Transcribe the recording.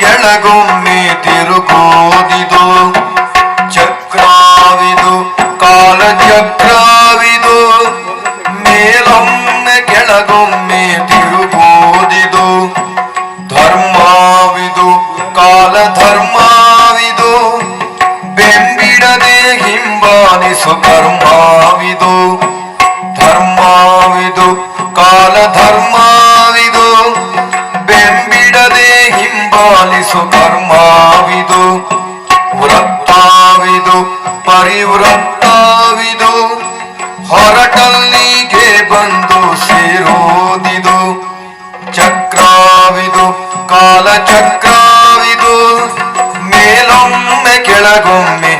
ಕೆಳಗೊಮ್ಮೆ ತಿರುಗೋದಿದು. ಚಕ್ರಾವಿದು ಕಾಲ ಚಕ್ರಾವಿದು ಮೇಲೊಮ್ಮೆ ಕೆಳಗೊಮ್ಮೆ ತಿರುಗೋದಿದು. ಧರ್ಮಾವಿದು ಕಾಲ ಧರ್ಮಾವಿದು ಬೆಂಬಿಡದೆ ಹಿಂಬಾಲಿಸು ಕರ್ಮಾವಿದು ಧರ್ಮಾವಿದು ಕಾಲ ಧರ್ಮ ಹಿಂಬಾಲಿಸು ವೃತ್ತವಿದು ವೃತ್ತಾವಿದು ಪರಿವೃತ್ತಾವಿದು ಹೊರಟಲ್ಲಿಗೆ ಬಂದು ಸೇರೋದಿದು. ಚಕ್ರಾವಿದು ಕಾಲ ಚಕ್ರಾವಿದು ಮೇಲೊಮ್ಮೆ ಕೆಳಗೊಮ್ಮೆ